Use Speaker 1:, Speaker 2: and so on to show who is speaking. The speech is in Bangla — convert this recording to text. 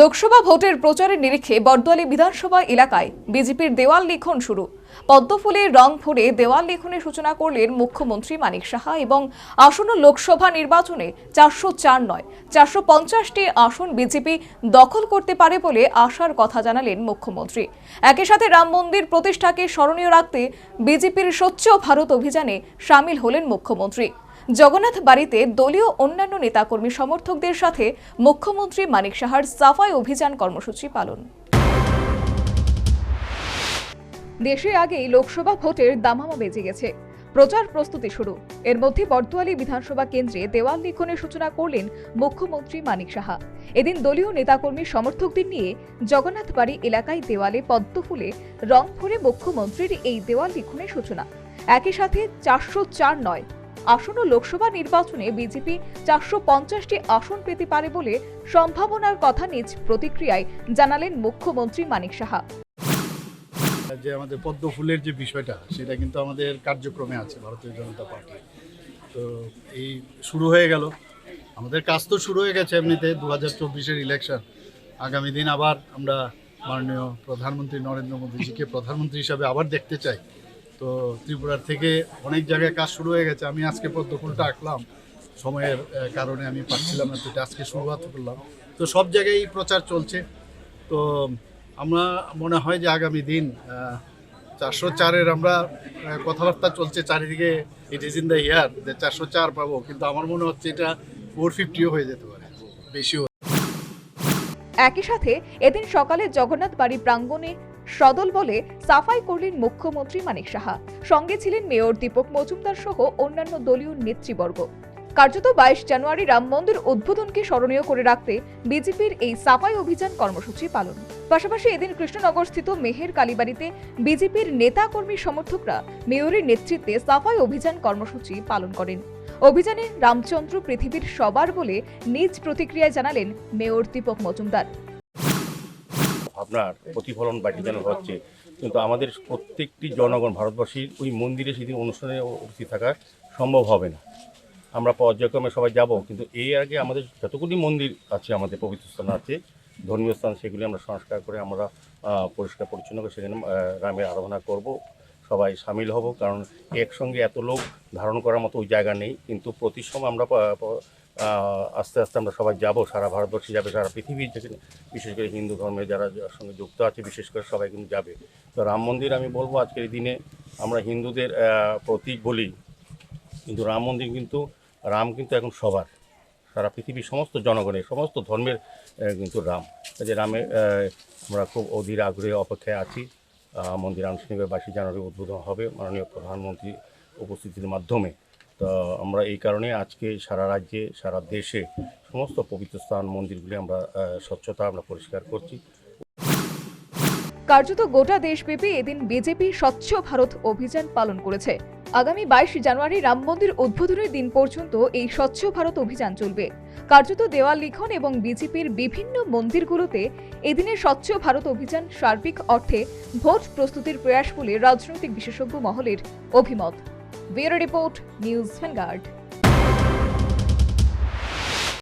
Speaker 1: লোকসভা ভোটের প্রচারের নিরিখে বর্দোয়ালি বিধানসভা এলাকায় বিজেপির দেওয়াল লিখন শুরু। পদ্মফুলের রং ভরে দেওয়াল লিখনের সূচনা করলেন মুখ্যমন্ত্রী মানিক সাহা এবং আসন্ন লোকসভা নির্বাচনে চারশো চার নয়, চারশো পঞ্চাশটি আসন বিজেপি দখল করতে পারে বলে আশার কথা জানালেন মুখ্যমন্ত্রী। একই সাথে রাম মন্দির প্রতিষ্ঠাকে স্মরণীয় রাখতে বিজেপির স্বচ্ছ ভারত অভিযানে সামিল হলেন মুখ্যমন্ত্রী। জগন্নাথ বাড়িতে দলীয় অন্যান্য নেতাকর্মী সমর্থকদের সাথে মুখ্যমন্ত্রী মানিক সাহার সাফাই অভিযান কর্মসূচি পালন। দেশে আগেই লোকসভা ভোটের দামামা বেজে গেছে। প্রচার প্রস্তুতি শুরু। এর মধ্যে বর্দোয়ালি বিধানসভা কেন্দ্রে দেওয়াল লিখনের সূচনা করলেন মুখ্যমন্ত্রী মানিক সাহা। এদিন দলীয় নেতাকর্মী সমর্থকদের নিয়ে জগন্নাথ বাড়ি এলাকায় দেওয়ালে পদ্ম ফুলে রং ভরে মুখ্যমন্ত্রীর এই দেওয়াল লিখনের সূচনা। একই সাথে চারশো চার নয় আসন্ন লোকসভা নির্বাচনে বিজেপি চারশো পঞ্চাশটি আসন পেতে পারে বলে সম্ভাবনার কথা নিজ প্রতিক্রিয়ায় জানালেন মুখ্যমন্ত্রী মানিক সাহা।
Speaker 2: যে আমাদের পদ্ম ফুলের যে বিষয়টা, সেটা কিন্তু আমাদের কার্যক্রমে আছে ভারতীয় জনতা পার্টি। তো এই শুরু হয়ে গেল। আমাদের কাজ তো শুরু হয়ে গেছে এমনিতে দু হাজার চব্বিশের ইলেকশন আগামী দিন আবার আমরা মাননীয় প্রধানমন্ত্রী নরেন্দ্র মোদীজিকে প্রধানমন্ত্রী হিসাবে আবার দেখতে চাই। তো ত্রিপুরার থেকে অনেক জায়গায় কাজ শুরু হয়ে গেছে। আমি আজকে পদ্ম ফুলটা আঁকলাম। সময়ের কারণে আমি পাচ্ছিলাম না তো আজকে শুরুয়াত করলাম। তো সব জায়গায় প্রচার চলছে। তো আমরা, মনে হয় যে আগামী দিন চারশো চারের আমরা কথাবার্তা চলছে চারিদিকে it is in the year যে চারশো চার পাবো। কিন্তু আমার মনে হচ্ছে এটা ফোর ফিফটিও হয়ে যেতে পারে, বেশিও।
Speaker 1: একই সাথে এদিন সকালে জগন্নাথ বাড়ি প্রাঙ্গণে সদল বলে সাফাই করলেন মুখ্যমন্ত্রী মানিক সাহা। সঙ্গে ছিলেন মেয়র দীপক মজুমদার সহ অন্যান্য দলীয় নেতৃবর্গ। কার্যত বাইশ জানুয়ারি রাম মন্দির উদ্বোধনকে স্মরণীয় করে রাখতে বিজেপির এই সাফাই অভিযান কর্মসূচি পালন। পাশাপাশি এদিন কৃষ্ণনগরস্থিত মেহের কালীবাড়িতে বিজেপির নেতাকর্মী সমর্থকরা মেয়রের নেতৃত্বে সাফাই অভিযান কর্মসূচি পালন করেন। অভিযানে রামচন্দ্র পৃথিবীর সবার বলে নিজ প্রতিক্রিয়ায় জানালেন মেয়র দীপক মজুমদার।
Speaker 3: ভাবনার প্রতিফলন বাটিজানো হচ্ছে। কিন্তু আমাদের প্রত্যেকটি জনগণ ভারতবাসীর ওই মন্দিরে সেদিন অনুষ্ঠানে উপস্থিত থাকা সম্ভব হবে না। আমরা পর্যায়ক্রমে সবাই যাব, কিন্তু এর আগে আমাদের যতগুলি মন্দির আছে, আমাদের পবিত্র স্থান আছে, ধর্মীয় স্থান সেগুলি আমরা সংস্কার করে আমরা পরিষ্কার পরিচ্ছন্ন করে সেখানে রামের আরাধনা করব। সবাই সামিল হব, কারণ একসঙ্গে এত লোক ধারণ করার মতো ওই জায়গা নেই। কিন্তু প্রতি সময় আমরা আস্তে আস্তে আমরা সবাই যাব, সারা ভারতবর্ষে যাবে, সারা পৃথিবীর বিশেষ করে হিন্দু ধর্মে যারা সঙ্গে যুক্ত আছে, বিশেষ করে সবাই কিন্তু যাবে। তো রাম মন্দির আমি বলব আজকের দিনে আমরা হিন্দুদের প্রতীক বলি। কিন্তু রাম মন্দির কিন্তু, রাম কিন্তু এখন সবার। সারা পৃথিবীর সমস্ত জনগণের, সমস্ত ধর্মের কিন্তু রাম। যে রামে আমরা খুব অধীর আগ্রহে অপেক্ষায় আছি। মন্দির আনুষ্ঠানিকভাবে বাইশে জানুয়ারি উদ্বোধন হবে। মাননীয় প্রধানমন্ত্রী উপস্থিতির মাধ্যমে। তো আমরা এই কারণে আজকে সারা রাজ্যে, সারা দেশে সমস্ত পবিত্র স্থান, মন্দিরগুলি আমরা স্বচ্ছতা আমরা পরিষ্কার করছি।
Speaker 1: কার্যত গোটা দেশব্যাপী এদিন বিজেপি স্বচ্ছ ভারত অভিযান পালন করেছে। আগামী বাইশ জানুয়ারি রাম মন্দির উদ্বোধনের দিন পর্যন্ত এই স্বচ্ছ ভারত অভিযান চলবে। কার্যত দেওয়াল লিখন এবং বিজেপির বিভিন্ন মন্দিরগুলোতে এদিনের স্বচ্ছ ভারত অভিযান সার্বিক অর্থে ভোট প্রস্তুতির প্রয়াস বলে রাজনৈতিক বিশেষজ্ঞ মহলের অভিমত। Bureau report, News Vanguard.